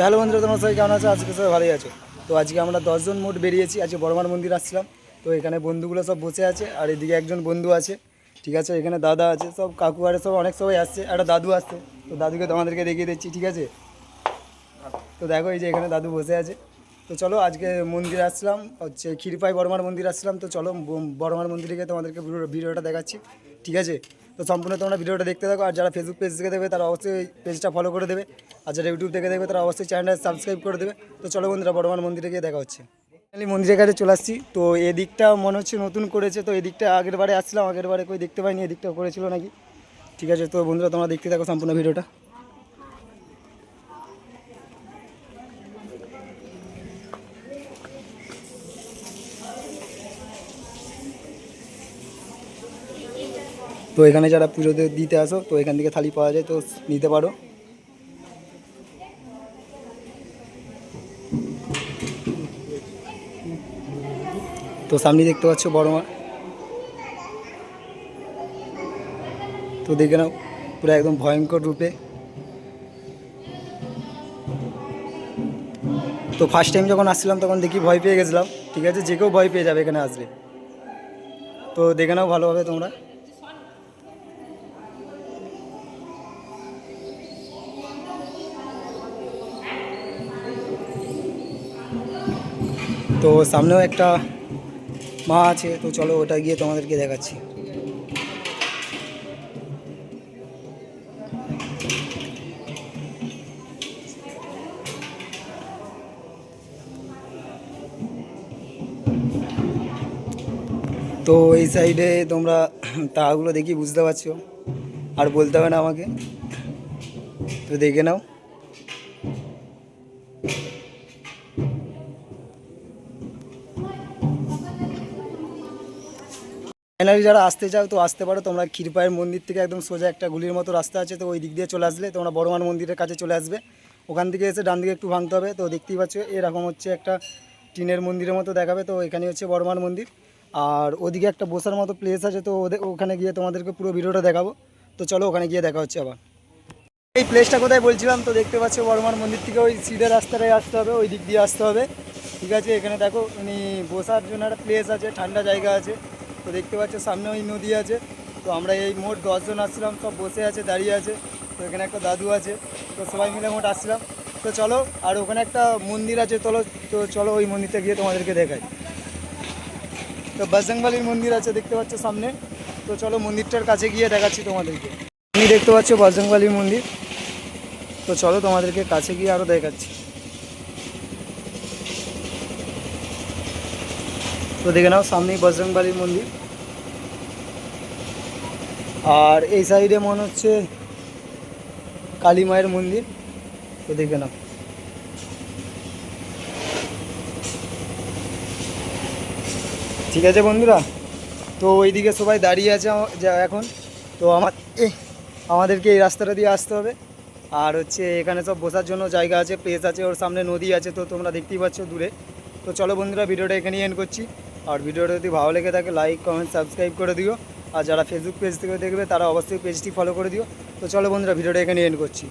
Hello বন্ধুরা, তোমার সবাই কেমন আছো? আজকে সবাই ভালোই আছো। তো আজকে আমরা দশজন মোট বেরিয়েছি, আজকে বড়মার মন্দির আসছিলাম। তো এখানে বন্ধুগুলো সব বসে আছে, আর এদিকে একজন বন্ধু আছে, ঠিক আছে? এখানে দাদা আছে, সব কাকু আরে সব অনেক সবাই আসছে, একটা দাদু আসছে। তো দাদুকে তোমাদেরকে দেখিয়ে দিচ্ছি, ঠিক আছে? তো দেখো, এই যে এখানে দাদু বসে আছে। তো চলো, আজকে মন্দিরে আসছিলাম হচ্ছে ক্ষীরপাই বড়মার মন্দির আসছিলাম। তো চলো ব- বড়মার মন্দিরে গিয়ে তোমাদেরকে ভিডিও- ভিডিওটা দেখাচ্ছি, ঠিক আছে? তো সম্পূর্ণ তোমরা ভিডিওটা দেখতে থাকো, আর যারা ফেসবুক পেজ থেকে দেবে তারা অবশ্যই পেজটা ফলো করে দেবে, আর যারা ইউটিউব থেকে দেখবে তারা অবশ্যই চ্যানেলটা সাবস্ক্রাইব করে দেবে। তো চলো বন্ধুরা বর্ধমান মন্দিরে গিয়ে দেখা হচ্ছে। ফাইনালি মন্দিরের কাছে চলে আসছি, তো এদিকটা মনে হচ্ছে নতুন করেছে, তো এদিকটা আগের বারে আসছিলাম, আগের বারে কই দেখতে পাইনি, এদিকটা করেছিল নাকি? ঠিক আছে, তো বন্ধুরা তোমরা দেখতে থাকো সম্পূর্ণ ভিডিওটা। তো এখানে যারা পুজো দিতে আসো, তো এখান থেকে থালি পাওয়া যায়, তো নিতে পারো। তো সামনে দেখতে পাচ্ছ বড় মা তো দেখে নাও, পুরো একদম ভয়ঙ্কর রূপে। তো ফার্স্ট টাইম যখন আসছিলাম, তখন দেখি ভয় পেয়ে গেছিলাম, ঠিক আছে? যে কেউ ভয় পেয়ে যাবে এখানে আসলে। তো দেখে নাও ভালোভাবে তোমরা। তো সামনেও একটা মা আছে, তো চলো ওটা গিয়ে তোমাদেরকে দেখাচ্ছি। তো এই সাইডে তোমরা তাগুলো দেখি বুঝতে পারছ। আর বলতে হবে না আমাকে। তো দেখে নাও। ফাইনালি যারা আসতে চাও, তো আসতে পারো। তোমরা ক্ষীরপায়ের মন্দির থেকে একদম সোজা একটা গুলির মতো রাস্তা আছে, তো ওই দিক দিয়ে চলে আসলে তোমরা বড়মান মন্দিরের কাছে চলে আসবে। ওখান থেকে এসে ডান দিকে একটু ভাঙতে হবে। তো দেখতেই পাচ্ছ, এরকম হচ্ছে একটা টিনের মন্দিরের মতো দেখাবে। তো এখানে হচ্ছে বড়মান মন্দির। আর ওদিকে একটা বসার মতো প্লেস আছে, তো ওখানে গিয়ে তোমাদেরকে পুরো ভিডিওটা দেখাবো। তো চলো ওখানে গিয়ে দেখা হচ্ছে আবার। এই প্লেসটা কোথায় বলছিলাম? তো দেখতে পাচ্ছ, বড়মার মন্দির থেকে ওই সিধে রাস্তাটায় আসতে হবে, ওই দিক দিয়ে আসতে হবে। ঠিক আছে, এখানে দেখো উনি বসার জন্য একটা প্লেস আছে, ঠান্ডা জায়গা আছে। তো দেখতে পাচ্ছ, সামনে ওই নদী আছে। তো আমরা এই মোট দশজন আসছিলাম, সব বসে আছে, দাঁড়িয়ে আছে। তো এখানে একটা দাদু আছে। তো সবাই মিলে মোট আসছিলাম। তো চলো, আর ওখানে একটা মন্দির আছে, চলো, তো চলো ওই মন্দিরটা গিয়ে তোমাদেরকে দেখাই। তো বাজরংবালির মন্দির আছে, দেখতে পাচ্ছ সামনে। তো চলো মন্দিরটার কাছে গিয়ে দেখাচ্ছি তোমাদেরকে। তুমি দেখতে পাচ্ছ বজরংবালির মন্দির। তো চলো তোমাদেরকে কাছে গিয়ে আরও দেখাচ্ছি। তো দেখে নাও, সামনেই বজরংবালির মন্দির। আর এই সাইডে মনে হচ্ছে কালী মায়ের মন্দির। তো দেখে নাও। ঠিক আছে বন্ধুরা, তো ওইদিকে সবাই দাঁড়িয়ে আছে এখন। তো আমার আমাদেরকে এই রাস্তাটা দিয়ে আসতে হবে। আর হচ্ছে এখানে সব বসার জন্য জায়গা আছে প্লেস আছে, ওর সামনে নদী আছে, তো তোমরা দেখতেই পাচ্ছ দূরে। তো চলো বন্ধুরা, ভিডিওটা এখানেই এন্ড করছি। আর ভিডিওটা যদি ভালো লেগে থাকে লাইক কমেন্ট সাবস্ক্রাইব করে দিও। আর যারা ফেসবুক পেজ থেকে দেখবে, তারা অবশ্যই পেজটি ফলো করে দিও। তো চলো বন্ধুরা, ভিডিওটা এখানে এন্ড করছি।